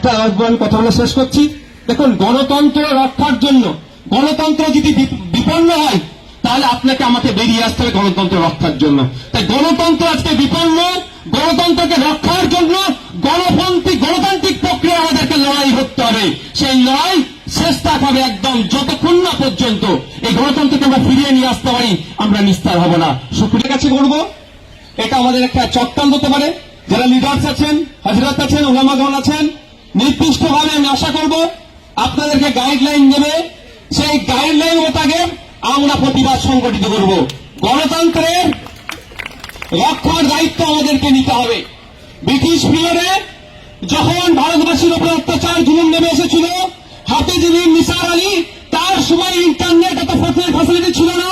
একটা আমি কথা বলে শেষ করছি। দেখুন, গণতন্ত্র রক্ষার জন্য, গণতন্ত্র যদি বিপন্ন হয়, তাহলে আপনাকে আমাকে বেরিয়ে আসতে হবে গণতন্ত্র রক্ষার জন্য। তাই গণতন্ত্র আজকে বিপন্ন, গণতন্ত্রকে রক্ষার জন্য গণপন্থী, গণতান্ত্রিক প্রক্রিয়া আমাদেরকে লড়াই করতে হবে। সেই লড়াই তাক হবে একদম যতক্ষণ না পর্যন্ত এই গণতন্ত্রকে আমরা ফিরিয়ে নিয়ে আসতে পারি, আমরা নিস্তার হব না। শুক্রিয়া কাছে করব এটা আমাদের একটা চক্রান্ত হতে পারে। যারা লিডার্স আছেন, হজরত আছেন ওলামাগণ আছেন নির্দিষ্টভাবে আমি আশা করব আপনাদেরকে গাইডলাইন দেবে। সেই গাইডলাইন মোতাবেক আমরা প্রতিবাদ সংগঠিত করব। গণতন্ত্রের রক্ষার দায়িত্ব আমাদেরকে নিতে হবে। ব্রিটিশ পিরিয়ডে যখন ভারতবাসীর উপর অত্যাচার জুলুম নেমে এসেছিল হাফিজিনী নিসার আলী, তার সময় ইন্টারনেট এত ফ্যাসিলিটি ছিল না।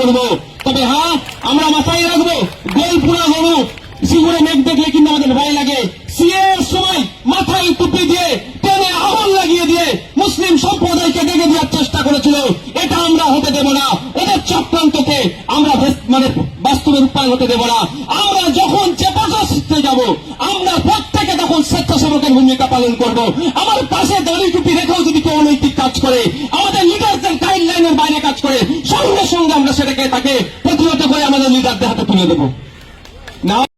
করব। তবে হ্যাঁ আমরা মাথায় রাখব গোলপুরা গরু সিঙ্গুরে মেঘ দেখলে কিন্তু আমাদের ভয় লাগে। সিএ এর সময় মাথায় টুপি দিয়ে টেনে আগুন লাগিয়ে দিয়ে মুসলিম সম্প্রদায়কে ডেকে দেওয়ার চেষ্টা করেছিল। এটা আমরা হতে দেব না। ওদের চক্রান্তকে আমরা মানে বাস্তবে রূপায়ণ হতে দেব না। আমরা যখন চেপাটা শিখতে যাব, আমরা প্রত্যেকে তখন স্বেচ্ছাসেবকের ভূমিকা পালন করব। আমার পাশে দড়ি টুপি রেখেও যদি কেউ অনৈতিক কাজ করে, আমাদের লিডারদের গাইডলাইনের বাইরে কাজ করে, সঙ্গে আমরা সেটাকে তাকে প্রতিহত করে আমাদের লিডারদের হাতে তুলে দেবো। না